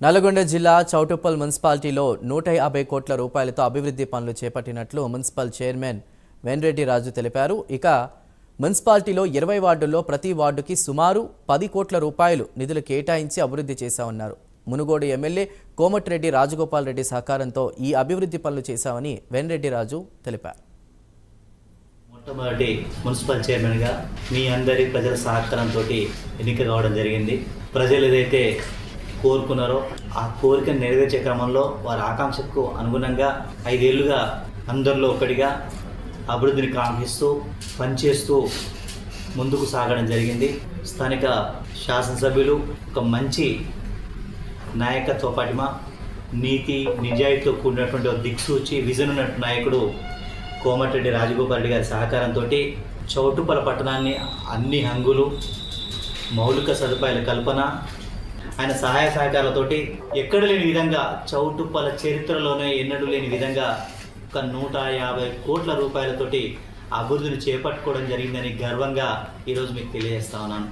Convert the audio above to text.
నల్గొండ జిల్లా చౌటుప్పల్ మున్సిపాలిటీలో నూట యాభై కోట్ల రూపాయలతో అభివృద్ధి పనులు చేపట్టినట్లు మున్సిపల్ చైర్మన్ వెన్రెడ్డి రాజు తెలిపారు. ఇక మున్సిపాలిటీలో ఇరవై వార్డుల్లో ప్రతి వార్డుకి సుమారు పది కోట్ల రూపాయలు నిధులు కేటాయించి అభివృద్ధి చేశామన్నారు. మునుగోడు ఎమ్మెల్యే కోమటిరెడ్డి రాజగోపాల్ రెడ్డి సహకారంతో ఈ అభివృద్ధి పనులు చేశామని వెన్రెడ్డి రాజు తెలిపారు. మొట్టమొదటి మున్సిపల్ చైర్మన్గా మీ అందరి ప్రజల సహకారంతో ఎన్నిక కావడం జరిగింది. ప్రజలు ఏదైతే కోరుకున్నారో ఆ కోరికను నెరవేర్చే క్రమంలో వారి ఆకాంక్షకు అనుగుణంగా ఐదేళ్ళుగా అందరిలో ఒకటిగా అభివృద్ధిని కాంక్షిస్తూ పనిచేస్తూ ముందుకు సాగడం జరిగింది. స్థానిక శాసనసభ్యులు ఒక మంచి నాయకత్వ పటిమ నీతి నిజాయితీతో కూడినటువంటి ఒక దిక్సూచి విజన్ ఉన్న నాయకుడు కోమటిరెడ్డి రాజగోపాల్ రెడ్డి గారి సహకారంతో చౌటుపల పట్టణాన్ని అన్ని హంగులు మౌలిక సదుపాయాల కల్పన ఆయన సహాయ సహకారాలతోటి ఎక్కడ లేని విధంగా చౌటుప్పల చరిత్రలోనే ఎన్నడూ లేని విధంగా ఒక నూట యాభై కోట్ల రూపాయలతోటి అభివృద్ధిని చేపట్టుకోవడం జరిగిందని గర్వంగా ఈరోజు మీకు తెలియజేస్తా ఉన్నాను.